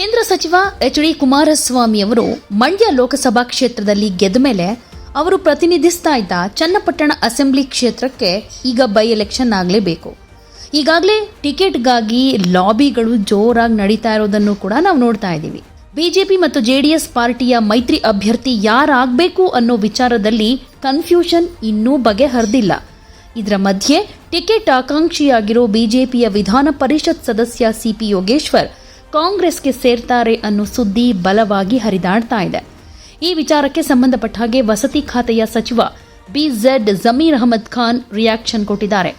ಕೇಂದ್ರ ಸಚಿವ H D Kumaraswamy ಅವರು ಮಂಡ್ಯ ಲೋಕಸಭಾ ಕ್ಷೇತ್ರದಲ್ಲಿ ಗೆದ್ದ ಮೇಲೆ ಅವರು ಪ್ರತಿನಿಧಿಸ್ತಾ ಇದ್ದ ಚನ್ನಪಟ್ಟಣ ಅಸೆಂಬ್ಲಿ ಕ್ಷೇತ್ರಕ್ಕೆ ಈಗ ಬೈ ಎಲೆಕ್ಷನ್ ಆಗಲೇಬೇಕು. ಈಗಾಗಲೇ ಟಿಕೆಟ್ಗಾಗಿ ಲಾಬಿಗಳು ಜೋರಾಗಿ ನಡೀತಾ ಇರೋದನ್ನು ಕೂಡ ನಾವು ನೋಡ್ತಾ ಇದ್ದೀವಿ. ಬಿಜೆಪಿ ಮತ್ತು ಜೆಡಿಎಸ್ ಪಾರ್ಟಿಯ ಮೈತ್ರಿ ಅಭ್ಯರ್ಥಿ ಯಾರಾಗಬೇಕು ಅನ್ನೋ ವಿಚಾರದಲ್ಲಿ ಕನ್ಫ್ಯೂಷನ್ ಇನ್ನೂ ಬಗೆಹರಿದಿಲ್ಲ. ಇದರ ಮಧ್ಯೆ ಟಿಕೆಟ್ ಆಕಾಂಕ್ಷಿಯಾಗಿರೋ ಬಿಜೆಪಿಯ ವಿಧಾನ ಪರಿಷತ್ ಸದಸ್ಯ ಸಿಪಿ ಯೋಗೇಶ್ವರ್ ಕಾಂಗ್ರೆಸ್ಗೆ ಸೇರ್ತಾರೆ ಅನ್ನೋ ಸುದ್ದಿ ಬಲವಾಗಿ ಹರಿದಾಡ್ತಾ ಇದೆ. ಈ ವಿಚಾರಕ್ಕೆ ಸಂಬಂಧಪಟ್ಟ ಹಾಗೆ ವಸತಿ ಖಾತೆಯ ಸಚಿವ B B Z Zameer Ahmed Khan reaction ಕೊಟ್ಟಿದ್ದಾರೆ.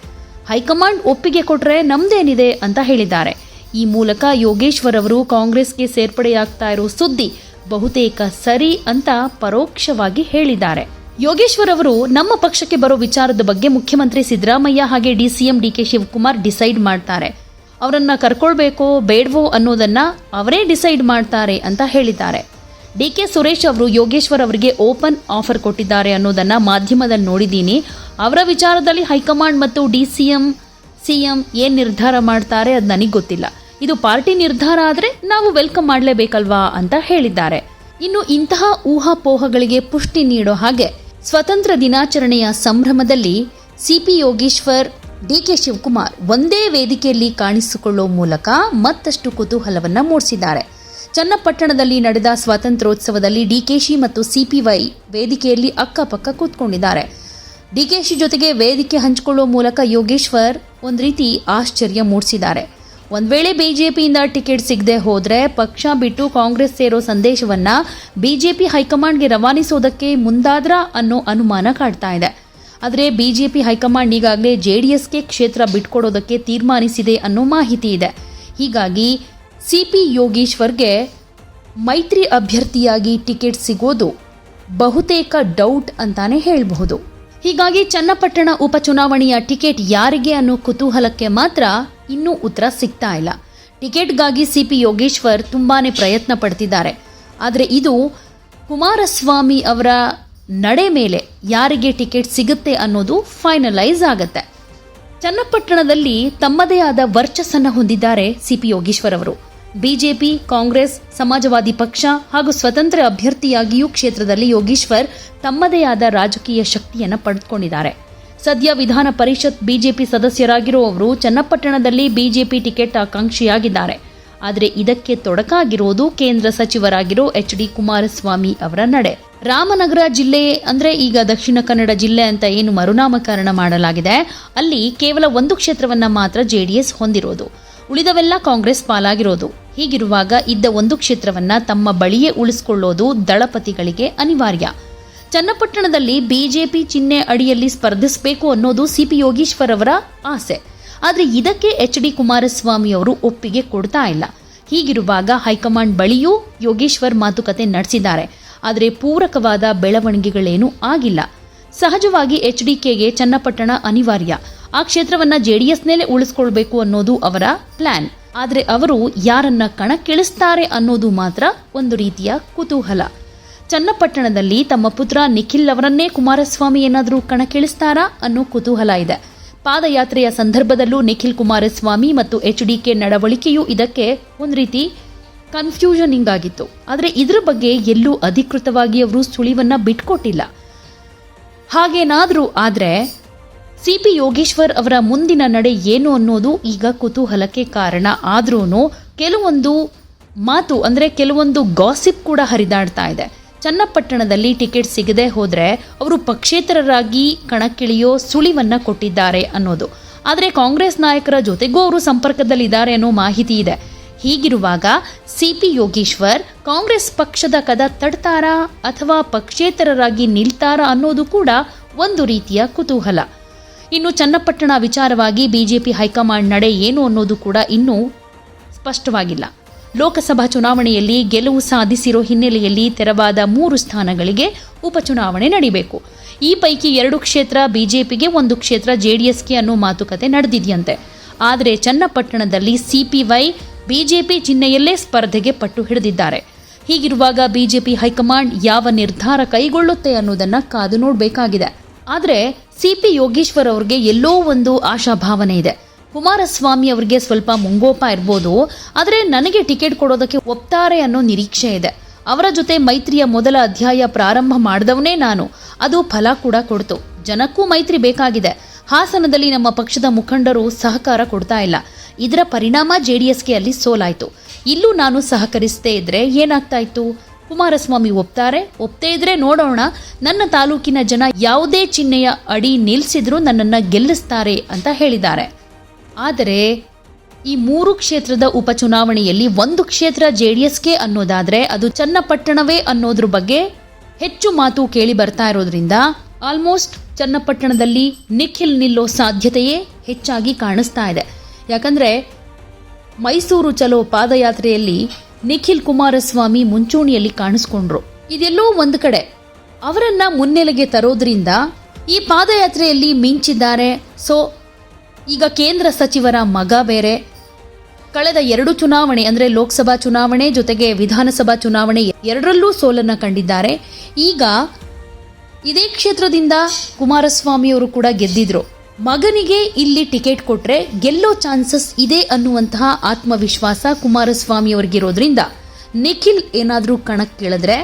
ಹೈಕಮಾಂಡ್ ಒಪ್ಪಿಗೆ ಕೊಟ್ಟರೆ ನಮ್ದೇನಿದೆ ಅಂತ ಹೇಳಿದ್ದಾರೆ. ಈ ಮೂಲಕ ಯೋಗೇಶ್ವರ್ ಅವರು ಕಾಂಗ್ರೆಸ್ಗೆ ಸೇರ್ಪಡೆಯಾಗ್ತಾ ಇರೋ ಸುದ್ದಿ ಬಹುತೇಕ ಸರಿ ಅಂತ ಪರೋಕ್ಷವಾಗಿ ಹೇಳಿದ್ದಾರೆ. ಯೋಗೇಶ್ವರ್ ಅವರು ನಮ್ಮ ಪಕ್ಷಕ್ಕೆ ಬರೋ ವಿಚಾರದ ಬಗ್ಗೆ ಮುಖ್ಯಮಂತ್ರಿ ಸಿದ್ದರಾಮಯ್ಯ ಹಾಗೆ ಡಿಸಿಎಂ ಡಿಕೆ ಶಿವಕುಮಾರ್ ಡಿಸೈಡ್ ಮಾಡ್ತಾರೆ. ಅವರನ್ನ ಕರ್ಕೊಳ್ಬೇಕೋ ಬೇಡವೋ ಅನ್ನೋದನ್ನ ಅವರೇ ಡಿಸೈಡ್ ಮಾಡ್ತಾರೆ ಅಂತ ಹೇಳಿದ್ದಾರೆ. ಡಿ ಕೆ ಸುರೇಶ್ ಅವರು ಯೋಗೇಶ್ವರ್ ಅವರಿಗೆ ಓಪನ್ ಆಫರ್ ಕೊಟ್ಟಿದ್ದಾರೆ ಅನ್ನೋದನ್ನ ಮಾಧ್ಯಮದಲ್ಲಿ ನೋಡಿದ್ದೀನಿ. ಅವರ ವಿಚಾರದಲ್ಲಿ ಹೈಕಮಾಂಡ್ ಮತ್ತು D C M C M ಏನು ನಿರ್ಧಾರ ಮಾಡ್ತಾರೆ ಅದು ನನಗೆ ಗೊತ್ತಿಲ್ಲ. ಇದು ಪಾರ್ಟಿ ನಿರ್ಧಾರ ಆದರೆ ನಾವು ವೆಲ್ಕಮ್ ಮಾಡಲೇಬೇಕಲ್ವಾ ಅಂತ ಹೇಳಿದ್ದಾರೆ. ಇನ್ನು ಇಂತಹ ಊಹಾಪೋಹಗಳಿಗೆ ಪುಷ್ಟಿ ನೀಡೋ ಹಾಗೆ ಸ್ವತಂತ್ರ ದಿನಾಚರಣೆಯ ಸಂಭ್ರಮದಲ್ಲಿ ಸಿಪಿ ಯೋಗೇಶ್ವರ್ ಡಿಕೆ ಶಿವಕುಮಾರ್ ಒಂದೇ ವೇದಿಕೆಯಲ್ಲಿ ಕಾಣಿಸಿಕೊಳ್ಳುವ ಮೂಲಕ ಮತ್ತಷ್ಟು ಕುತೂಹಲವನ್ನು ಮೂಡಿಸಿದ್ದಾರೆ. ಚನ್ನಪಟ್ಟಣದಲ್ಲಿ ನಡೆದ ಸ್ವಾತಂತ್ರ್ಯೋತ್ಸವದಲ್ಲಿ ಡಿಕೆಶಿ ಮತ್ತು ಸಿಪಿವೈ ವೇದಿಕೆಯಲ್ಲಿ ಅಕ್ಕಪಕ್ಕ ಕೂತ್ಕೊಂಡಿದ್ದಾರೆ. ಡಿಕೆಶಿ ಜೊತೆಗೆ ವೇದಿಕೆ ಹಂಚಿಕೊಳ್ಳುವ ಮೂಲಕ ಯೋಗೇಶ್ವರ್ ಒಂದು ರೀತಿ ಆಶ್ಚರ್ಯ ಮೂಡಿಸಿದ್ದಾರೆ. ಒಂದು ವೇಳೆ ಬಿಜೆಪಿಯಿಂದ ಟಿಕೆಟ್ ಸಿಗದೆ ಹೋದರೆ ಪಕ್ಷ ಬಿಟ್ಟು ಕಾಂಗ್ರೆಸ್ ಸೇರೋ ಸಂದೇಶವನ್ನ ಬಿಜೆಪಿ ಹೈಕಮಾಂಡ್ಗೆ ರವಾನಿಸೋದಕ್ಕೆ ಮುಂದಾದ್ರ ಅನ್ನೋ ಅನುಮಾನ ಕಾಡ್ತಾ ಇದೆ. ಆದರೆ ಬಿಜೆಪಿ ಹೈಕಮಾಂಡ್ ಈಗಾಗಲೇ ಜೆಡಿಎಸ್ಗೆ ಕ್ಷೇತ್ರ ಬಿಟ್ಕೊಡೋದಕ್ಕೆ ತೀರ್ಮಾನಿಸಿದೆ ಅನ್ನೋ ಮಾಹಿತಿ ಇದೆ. ಹೀಗಾಗಿ ಸಿ ಪಿ ಯೋಗೇಶ್ವರ್ಗೆ ಮೈತ್ರಿ ಅಭ್ಯರ್ಥಿಯಾಗಿ ಟಿಕೆಟ್ ಸಿಗೋದು ಬಹುತೇಕ ಡೌಟ್ ಅಂತಾನೆ ಹೇಳಬಹುದು. ಹೀಗಾಗಿ ಚನ್ನಪಟ್ಟಣ ಉಪಚುನಾವಣೆಯ ಟಿಕೆಟ್ ಯಾರಿಗೆ ಅನ್ನೋ ಕುತೂಹಲಕ್ಕೆ ಮಾತ್ರ ಇನ್ನೂ ಉತ್ತರ ಸಿಗ್ತಾ ಇಲ್ಲ. ಟಿಕೆಟ್ಗಾಗಿ ಸಿ ಪಿ ಯೋಗೇಶ್ವರ್ ತುಂಬಾನೇ ಪ್ರಯತ್ನ ಪಡ್ತಿದ್ದಾರೆ. ಆದರೆ ಇದು ಕುಮಾರಸ್ವಾಮಿ ಅವರ ನಡೆ ಮೇಲೆ ಯಾರಿಗೆ ಟಿಕೆಟ್ ಸಿಗುತ್ತೆ ಅನ್ನೋದು ಫೈನಲೈಸ್ ಆಗತ್ತೆ. ಚನ್ನಪಟ್ಟಣದಲ್ಲಿ ತಮ್ಮದೇ ಆದ ವರ್ಚಸ್ಸನ್ನು ಹೊಂದಿದ್ದಾರೆ ಸಿಪಿ ಯೋಗೀಶ್ವರ್ ಅವರು. ಬಿಜೆಪಿ, ಕಾಂಗ್ರೆಸ್, ಸಮಾಜವಾದಿ ಪಕ್ಷ ಹಾಗೂ ಸ್ವತಂತ್ರ ಅಭ್ಯರ್ಥಿಯಾಗಿಯೂ ಕ್ಷೇತ್ರದಲ್ಲಿ ಯೋಗೀಶ್ವರ್ ತಮ್ಮದೇ ಆದ ರಾಜಕೀಯ ಶಕ್ತಿಯನ್ನು ಪಡೆದುಕೊಂಡಿದ್ದಾರೆ. ಸದ್ಯ ವಿಧಾನ ಪರಿಷತ್ ಬಿಜೆಪಿ ಸದಸ್ಯರಾಗಿರುವವರು ಚನ್ನಪಟ್ಟಣದಲ್ಲಿ ಬಿಜೆಪಿ ಟಿಕೆಟ್ ಆಕಾಂಕ್ಷಿಯಾಗಿದ್ದಾರೆ. ಆದರೆ ಇದಕ್ಕೆ ತೊಡಕಾಗಿರೋದು ಕೇಂದ್ರ ಸಚಿವರಾಗಿರೋ ಎಚ್ ಡಿ ಕುಮಾರಸ್ವಾಮಿ ಅವರ ನಡೆ. ರಾಮನಗರ ಜಿಲ್ಲೆ, ಅಂದ್ರೆ ಈಗ ದಕ್ಷಿಣ ಕನ್ನಡ ಜಿಲ್ಲೆ ಅಂತ ಏನು ಮರುನಾಮಕರಣ ಮಾಡಲಾಗಿದೆ, ಅಲ್ಲಿ ಕೇವಲ ಒಂದು ಕ್ಷೇತ್ರವನ್ನ ಮಾತ್ರ ಜೆಡಿಎಸ್ ಹೊಂದಿರೋದು. ಉಳಿದವೆಲ್ಲ ಕಾಂಗ್ರೆಸ್ ಪಾಲಾಗಿರೋದು. ಹೀಗಿರುವಾಗ ಇದ್ದ ಒಂದು ಕ್ಷೇತ್ರವನ್ನ ತಮ್ಮ ಬಳಿಯೇ ಉಳಿಸಿಕೊಳ್ಳೋದು ದಳಪತಿಗಳಿಗೆ ಅನಿವಾರ್ಯ. ಚನ್ನಪಟ್ಟಣದಲ್ಲಿ ಬಿಜೆಪಿ ಚಿಹ್ನೆ ಅಡಿಯಲ್ಲಿ ಸ್ಪರ್ಧಿಸಬೇಕು ಅನ್ನೋದು ಸಿಪಿ ಯೋಗೀಶ್ವರ್ ಅವರ ಆಸೆ. ಆದರೆ ಇದಕ್ಕೆ ಎಚ್ ಡಿ ಕುಮಾರಸ್ವಾಮಿ ಅವರು ಒಪ್ಪಿಗೆ ಕೊಡ್ತಾ ಇಲ್ಲ. ಹೀಗಿರುವಾಗ ಹೈಕಮಾಂಡ್ ಬಳಿಯೂ ಯೋಗೇಶ್ವರ್ ಮಾತುಕತೆ ನಡೆಸಿದ್ದಾರೆ. ಆದರೆ ಪೂರಕವಾದ ಬೆಳವಣಿಗೆಗಳೇನೂ ಆಗಿಲ್ಲ. ಸಹಜವಾಗಿ ಎಚ್ ಡಿ ಕೆಗೆ ಚನ್ನಪಟ್ಟಣ ಅನಿವಾರ್ಯ. ಆ ಕ್ಷೇತ್ರವನ್ನ ಜೆಡಿಎಸ್ನಲ್ಲೇ ಉಳಿಸ್ಕೊಳ್ಬೇಕು ಅನ್ನೋದು ಅವರ ಪ್ಲಾನ್. ಆದರೆ ಅವರು ಯಾರನ್ನ ಕಣಕ್ಕಿಳಿಸ್ತಾರೆ ಅನ್ನೋದು ಮಾತ್ರ ಒಂದು ರೀತಿಯ ಕುತೂಹಲ. ಚನ್ನಪಟ್ಟಣದಲ್ಲಿ ತಮ್ಮ ಪುತ್ರ ನಿಖಿಲ್ ಅವರನ್ನೇ ಕುಮಾರಸ್ವಾಮಿ ಏನಾದರೂ ಕಣಕ್ಕಿಳಿಸ್ತಾರಾ ಅನ್ನೋ ಕುತೂಹಲ ಇದೆ. ಪಾದಯಾತ್ರೆಯ ಸಂದರ್ಭದಲ್ಲೂ ನಿಖಿಲ್ ಕುಮಾರಸ್ವಾಮಿ ಮತ್ತು ಎಚ್ ಡಿ ಕೆ ನಡವಳಿಕೆಯೂ ಇದಕ್ಕೆ ಒಂದು ರೀತಿ ಕನ್ಫ್ಯೂಷನಿಂಗ್ ಆಗಿತ್ತು ಆದರೆ ಇದರ ಬಗ್ಗೆ ಎಲ್ಲೂ ಅಧಿಕೃತವಾಗಿ ಅವರು ಸುಳಿವನ್ನು ಬಿಟ್ಕೊಟ್ಟಿಲ್ಲ. ಹಾಗೇನಾದರೂ ಆದರೆ ಸಿ ಪಿ ಯೋಗೇಶ್ವರ್ ಅವರ ಮುಂದಿನ ನಡೆ ಏನು ಅನ್ನೋದು ಈಗ ಕುತೂಹಲಕ್ಕೆ ಕಾರಣ. ಆದ್ರೂ ಕೆಲವೊಂದು ಮಾತು ಅಂದರೆ ಕೆಲವೊಂದು ಗಾಸಿಪ್ ಕೂಡ ಹರಿದಾಡ್ತಾ ಇದೆ. ಚನ್ನಪಟ್ಟಣದಲ್ಲಿ ಟಿಕೆಟ್ ಸಿಗದೆ ಹೋದರೆ ಅವರು ಪಕ್ಷೇತರರಾಗಿ ಕಣಕ್ಕಿಳಿಯೋ ಸುಳಿವನ್ನು ಕೊಟ್ಟಿದ್ದಾರೆ ಅನ್ನೋದು. ಆದರೆ ಕಾಂಗ್ರೆಸ್ ನಾಯಕರ ಜೊತೆಗೂ ಅವರು ಸಂಪರ್ಕದಲ್ಲಿದ್ದಾರೆ ಅನ್ನೋ ಮಾಹಿತಿ ಇದೆ. ಹೀಗಿರುವಾಗ ಸಿ ಪಿ ಯೋಗೇಶ್ವರ್ ಕಾಂಗ್ರೆಸ್ ಪಕ್ಷದ ಕದ ತಡ್ತಾರಾ ಅಥವಾ ಪಕ್ಷೇತರರಾಗಿ ನಿಲ್ತಾರಾ ಅನ್ನೋದು ಕೂಡ ಒಂದು ರೀತಿಯ ಕುತೂಹಲ. ಇನ್ನು ಚನ್ನಪಟ್ಟಣ ವಿಚಾರವಾಗಿ ಬಿಜೆಪಿ ಹೈಕಮಾಂಡ್ ನಡೆ ಏನು ಅನ್ನೋದು ಕೂಡ ಇನ್ನೂ ಸ್ಪಷ್ಟವಾಗಿಲ್ಲ. ಲೋಕಸಭಾ ಚುನಾವಣೆಯಲ್ಲಿ ಗೆಲುವು ಸಾಧಿಸಿರೋ ಹಿನ್ನೆಲೆಯಲ್ಲಿ ತೆರವಾದ ಮೂರು ಸ್ಥಾನಗಳಿಗೆ ಉಪಚುನಾವಣೆ ನಡೀಬೇಕು. ಈ ಪೈಕಿ ಎರಡು ಕ್ಷೇತ್ರ ಬಿಜೆಪಿಗೆ, ಒಂದು ಕ್ಷೇತ್ರ ಜೆಡಿಎಸ್ಗೆ ಅನ್ನೋ ಮಾತುಕತೆ ನಡೆದಿದೆಯಂತೆ. ಆದರೆ ಚನ್ನಪಟ್ಟಣದಲ್ಲಿ ಸಿಪಿವೈ, ಬಿಜೆಪಿ ಚಿಹ್ನೆಯಲ್ಲೇ ಸ್ಪರ್ಧೆಗೆ ಪಟ್ಟು ಹಿಡಿದಿದ್ದಾರೆ. ಹೀಗಿರುವಾಗ ಬಿಜೆಪಿ ಹೈಕಮಾಂಡ್ ಯಾವ ನಿರ್ಧಾರ ಕೈಗೊಳ್ಳುತ್ತೆ ಅನ್ನೋದನ್ನು ಕಾದು ನೋಡಬೇಕಾಗಿದೆ. ಆದರೆ ಸಿಪಿ ಯೋಗೇಶ್ವರ್ ಅವರಿಗೆ ಎಲ್ಲೋ ಒಂದು ಆಶಾಭಾವನೆ ಇದೆ. ಕುಮಾರಸ್ವಾಮಿ ಅವರಿಗೆ ಸ್ವಲ್ಪ ಮುಂಗೋಪ ಇರ್ಬೋದು, ಆದರೆ ನನಗೆ ಟಿಕೆಟ್ ಕೊಡೋದಕ್ಕೆ ಒಪ್ತಾರೆ ಅನ್ನೋ ನಿರೀಕ್ಷೆ ಇದೆ. ಅವರ ಜೊತೆ ಮೈತ್ರಿಯ ಮೊದಲ ಅಧ್ಯಾಯ ಪ್ರಾರಂಭ ಮಾಡಿದವನೇ ನಾನು. ಅದು ಫಲ ಕೂಡ ಕೊಡ್ತು. ಜನಕ್ಕೂ ಮೈತ್ರಿ ಬೇಕಾಗಿದೆ. ಹಾಸನದಲ್ಲಿ ನಮ್ಮ ಪಕ್ಷದ ಮುಖಂಡರು ಸಹಕಾರ ಕೊಡ್ತಾ ಇಲ್ಲ. ಇದರ ಪರಿಣಾಮ ಜೆ ಡಿ ಎಸ್ಗೆ ಅಲ್ಲಿ ಸೋಲಾಯಿತು. ಇಲ್ಲೂ ನಾನು ಸಹಕರಿಸದೇ ಇದ್ದರೆ ಏನಾಗ್ತಾ ಇತ್ತು? ಕುಮಾರಸ್ವಾಮಿ ಒಪ್ತಾರೆ? ಒಪ್ತೇ ಇದ್ರೆ ನೋಡೋಣ. ನನ್ನ ತಾಲೂಕಿನ ಜನ ಯಾವುದೇ ಚಿಹ್ನೆಯ ಅಡಿ ನಿಲ್ಲಿಸಿದ್ರೂ ನನ್ನನ್ನು ಗೆಲ್ಲಿಸ್ತಾರೆ ಅಂತ ಹೇಳಿದ್ದಾರೆ. ಆದರೆ ಈ ಮೂರು ಕ್ಷೇತ್ರದ ಉಪಚುನಾವಣೆಯಲ್ಲಿ ಒಂದು ಕ್ಷೇತ್ರ ಜೆ ಡಿ ಎಸ್ಗೆ ಅನ್ನೋದಾದರೆ ಅದು ಚನ್ನಪಟ್ಟಣವೇ ಅನ್ನೋದ್ರ ಬಗ್ಗೆ ಹೆಚ್ಚು ಮಾತು ಕೇಳಿ ಬರ್ತಾ ಇರೋದ್ರಿಂದ ಆಲ್ಮೋಸ್ಟ್ ಚನ್ನಪಟ್ಟಣದಲ್ಲಿ ನಿಖಿಲ್ ನಿಲ್ಲೋ ಸಾಧ್ಯತೆಯೇ ಹೆಚ್ಚಾಗಿ ಕಾಣಿಸ್ತಾ ಇದೆ. ಯಾಕಂದ್ರೆ ಮೈಸೂರು ಚಲೋ ಪಾದಯಾತ್ರೆಯಲ್ಲಿ ನಿಖಿಲ್ ಕುಮಾರಸ್ವಾಮಿ ಮುಂಚೂಣಿಯಲ್ಲಿ ಕಾಣಿಸ್ಕೊಂಡ್ರು. ಇದೆಲ್ಲೋ ಒಂದು ಕಡೆ. ಅವರನ್ನು ಮುನ್ನೆಲೆಗೆ ತರೋದ್ರಿಂದ ಈ ಪಾದಯಾತ್ರೆಯಲ್ಲಿ ಮಿಂಚಿದ್ದಾರೆ. ಸೊ ಈಗ ಕೇಂದ್ರ ಸಚಿವರ ಮಗ ಬೇರೆ. ಕಳೆದ ಎರಡು ಚುನಾವಣೆ, ಅಂದರೆ ಲೋಕಸಭಾ ಚುನಾವಣೆ ಜೊತೆಗೆ ವಿಧಾನಸಭಾ ಚುನಾವಣೆ ಎರಡರಲ್ಲೂ ಸೋಲನ್ನು ಕಂಡಿದ್ದಾರೆ. ಈಗ ಇದೇ ಕ್ಷೇತ್ರದಿಂದ ಕುಮಾರಸ್ವಾಮಿ ಅವರು ಕೂಡ ಗೆದ್ದಿದ್ರು. ಮಗನಿಗೆ ಇಲ್ಲಿ ಟಿಕೆಟ್ ಕೊಟ್ರೆ ಗೆಲ್ಲೋ ಚಾನ್ಸಸ್ ಇದೆ ಅನ್ನುವಂತಹ ಆತ್ಮವಿಶ್ವಾಸ ಕುಮಾರಸ್ವಾಮಿ ಅವ್ರಿಗಿರೋದ್ರಿಂದ. ನಿಖಿಲ್ ಏನಾದರೂ ಕಣಕ್ಕಿಳಿದ್ರೆ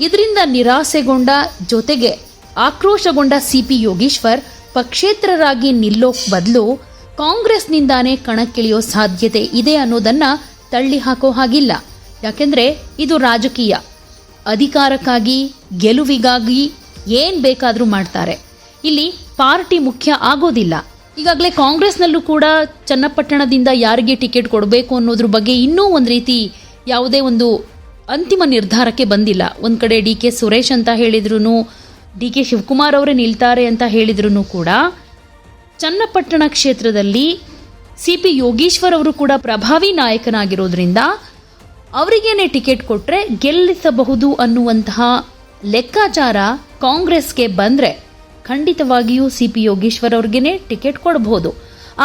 ಇದರಿಂದ ನಿರಾಸೆಗೊಂಡ ಜೊತೆಗೆ ಆಕ್ರೋಶಗೊಂಡ ಸಿಪಿ ಯೋಗೀಶ್ವರ್ ಪಕ್ಷೇತರರಾಗಿ ನಿಲ್ಲೋಕ್ ಬದಲು ಕಾಂಗ್ರೆಸ್ನಿಂದಾನೇ ಕಣಕ್ಕಿಳಿಯೋ ಸಾಧ್ಯತೆ ಇದೆ ಅನ್ನೋದನ್ನ ತಳ್ಳಿ ಹಾಕೋ ಹಾಗಿಲ್ಲ. ಯಾಕೆಂದ್ರೆ ಇದು ರಾಜಕೀಯ. ಅಧಿಕಾರಕ್ಕಾಗಿ, ಗೆಲುವಿಗಾಗಿ ಏನ್ ಬೇಕಾದರೂ ಮಾಡ್ತಾರೆ. ಇಲ್ಲಿ ಪಾರ್ಟಿ ಮುಖ್ಯ ಆಗೋದಿಲ್ಲ. ಈಗಾಗಲೇ ಕಾಂಗ್ರೆಸ್ನಲ್ಲೂ ಕೂಡ ಚನ್ನಪಟ್ಟಣದಿಂದ ಯಾರಿಗೆ ಟಿಕೆಟ್ ಕೊಡಬೇಕು ಅನ್ನೋದ್ರ ಬಗ್ಗೆ ಇನ್ನೂ ಒಂದು ರೀತಿ ಯಾವುದೇ ಒಂದು ಅಂತಿಮ ನಿರ್ಧಾರಕ್ಕೆ ಬಂದಿಲ್ಲ. ಒಂದು ಕಡೆ ಡಿ ಕೆ ಸುರೇಶ್ ಅಂತ ಹೇಳಿದ್ರು ಡಿ ಕೆ ಶಿವಕುಮಾರ್ ಅವರೇ ನಿಲ್ತಾರೆ ಅಂತ ಹೇಳಿದ್ರು ಕೂಡ ಚನ್ನಪಟ್ಟಣ ಕ್ಷೇತ್ರದಲ್ಲಿ ಸಿ ಪಿ ಯೋಗೀಶ್ವರ್ ಅವರು ಕೂಡ ಪ್ರಭಾವಿ ನಾಯಕನಾಗಿರೋದ್ರಿಂದ ಅವರಿಗೇನೆ ಟಿಕೆಟ್ ಕೊಟ್ಟರೆ ಗೆಲ್ಲಿಸಬಹುದು ಅನ್ನುವಂತಹ ಲೆಕ್ಕಾಚಾರ ಕಾಂಗ್ರೆಸ್ಗೆ ಬಂದರೆ ಖಂಡಿತವಾಗಿಯೂ ಸಿ ಪಿ ಯೋಗೀಶ್ವರ್ ಅವ್ರಿಗೇನೆ ಟಿಕೆಟ್ ಕೊಡಬಹುದು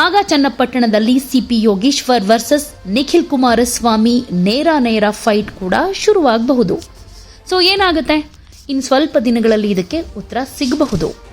ಆಗ ಚನ್ನಪಟ್ಟಣದಲ್ಲಿ C P Yogeshwar versus Nikhil Kumaraswamy ನೇರ ನೇರ ಫೈಟ್ ಕೂಡ ಶುರುವಾಗಬಹುದು. ಸೊ ಏನಾಗುತ್ತೆ? ಇನ್ನು ಸ್ವಲ್ಪ ದಿನಗಳಲ್ಲಿ ಇದಕ್ಕೆ ಉತ್ತರ ಸಿಗಬಹುದು.